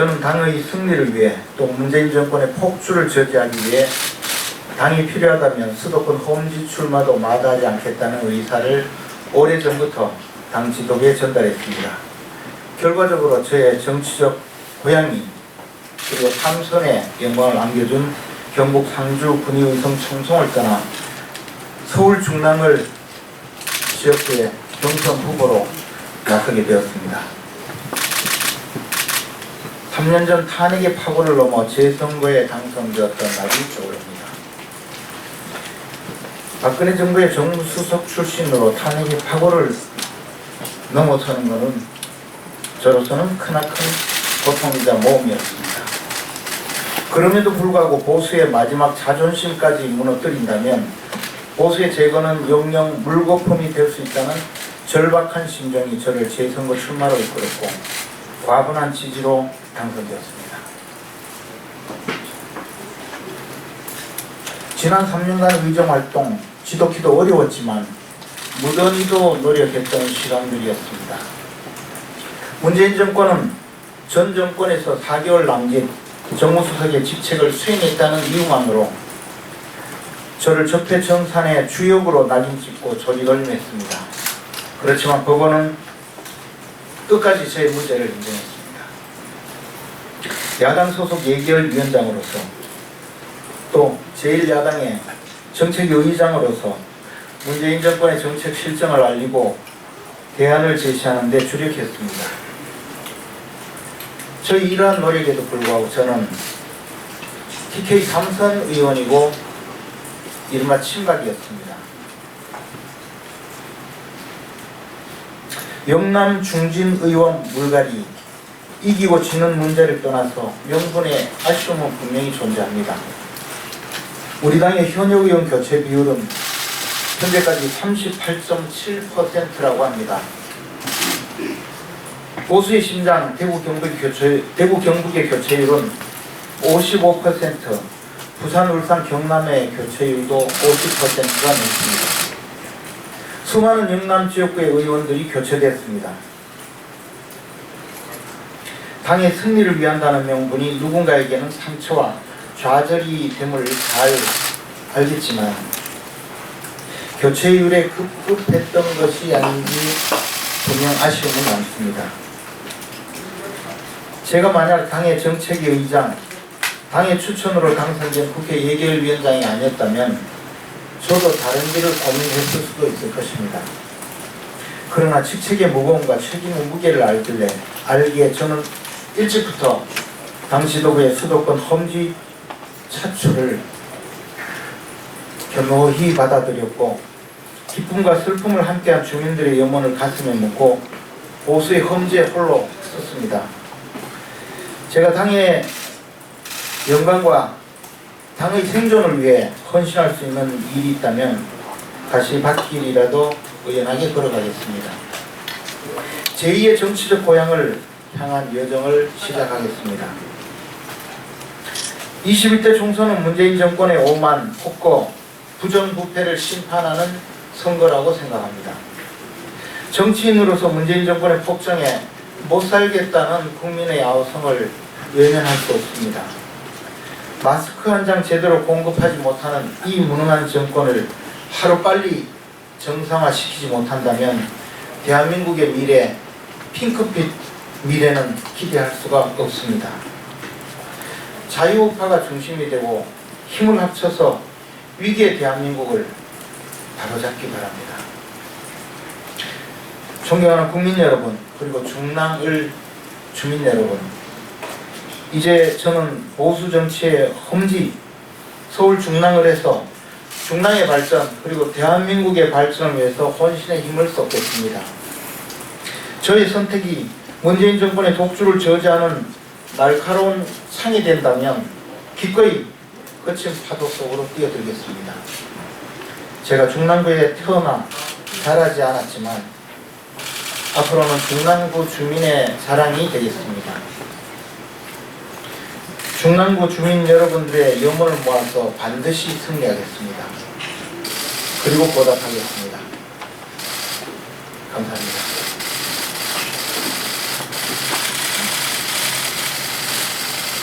저는 당의 승리를 위해 또 문재인 정권의 폭주를 저지하기 위해 당이 필요하다면 수도권 홈지 출마도 마다하지 않겠다는 의사를 오래전부터 당 지도부에 전달했습니다. 결과적으로 저의 정치적 고향이 그리고 삼선의 영광을 안겨준 경북 상주 군의의성 청송을 떠나 서울 중랑을 지역구의 경선 후보로 나서게 되었습니다. 3년 전 탄핵의 파고를 넘어 재선거에 당선되었던 날이 떠오릅니다. 박근혜 정부의 정무수석 출신으로 탄핵의 파고를 넘어서는 것은 저로서는 크나큰 고통이자 모험이었습니다. 그럼에도 불구하고 보수의 마지막 자존심까지 무너뜨린다면 보수의 제거는 영영 물거품이 될 수 있다는 절박한 심정이 저를 재선거 출마로 이끌었고 과분한 지지로 당선되었습니다. 지난 3년간 의정활동, 지도키도 어려웠지만 무던히도 노력했던 시간들이었습니다. 문재인 정권은 전 정권에서 4개월 남짓 정무수석의 직책을 수행했다는 이유만으로 저를 적폐청산의 주역으로 낙인 찍고 조직을냈습니다. 그렇지만 법원은 끝까지 제 무죄를 인정했습니다. 야당 소속 예결위원장으로서 또 제1야당의 정책의장으로서 문재인 정권의 정책 실정을 알리고 대안을 제시하는 데 주력했습니다. 저희 이러한 노력에도 불구하고 저는 TK 삼선 의원이고 이른바 친박이었습니다. 영남 중진 의원 물갈이 이기고 지는 문제를 떠나서 명분의 아쉬움은 분명히 존재합니다. 우리 당의 현역 의원 교체 비율은 현재까지 38.7%라고 합니다. 보수의 심장 대구 경북의 교체 대구 경북의 교체율은 55%, 부산 울산 경남의 교체율도 50%가 넘습니다. 수많은 영남 지역구의 의원들이 교체됐습니다. 당의 승리를 위한다는 명분이 누군가에게는 상처와 좌절이 됨을 잘 알겠지만 교체율에 급급했던 것이 아닌지 분명 아쉬움은 많습니다. 제가 만약 당의 정책위 의장, 당의 추천으로 당선된 국회 예결위원장이 아니었다면 저도 다른 길을 고민했을 수도 있을 것입니다. 그러나 직책의 무거움과 책임의 무게를 알길래 알기에 저는 일찍부터 당 지도부의 수도권 험지 차출을 겸허히 받아들였고 기쁨과 슬픔을 함께한 주민들의 염원을 가슴에 묻고 보수의 험지에 홀로 섰습니다. 제가 당의 영광과 당의 생존을 위해 헌신할 수 있는 일이 있다면 다시 밭길이라도 의연하게 걸어가겠습니다. 제2의 정치적 고향을 향한 여정을 시작하겠습니다. 21대 총선은 문재인 정권의 오만, 폭거, 부정부패를 심판하는 선거라고 생각합니다. 정치인으로서 문재인 정권의 폭정에 못 살겠다는 국민의 아우성을 외면할 수 없습니다. 마스크 한 장 제대로 공급하지 못하는 이 무능한 정권을 하루빨리 정상화시키지 못한다면 대한민국의 미래, 핑크빛 미래는 기대할 수가 없습니다. 자유우파가 중심이 되고 힘을 합쳐서 위기의 대한민국을 바로잡기 바랍니다. 존경하는 국민 여러분, 그리고 중랑을 주민 여러분, 이제 저는 보수 정치의 험지 서울 중랑을 해서 중랑의 발전 그리고 대한민국의 발전을 위해서 혼신의 힘을 쏟겠습니다. 저의 선택이 문재인 정권의 독주를 저지하는 날카로운 창이 된다면 기꺼이 거친 파도 속으로 뛰어들겠습니다. 제가 중랑구에 태어나 자라지 않았지만 앞으로는 중랑구 주민의 자랑이 되겠습니다. 중랑구 주민 여러분들의 염원을 모아서 반드시 승리하겠습니다. 그리고 보답하겠습니다. 감사합니다.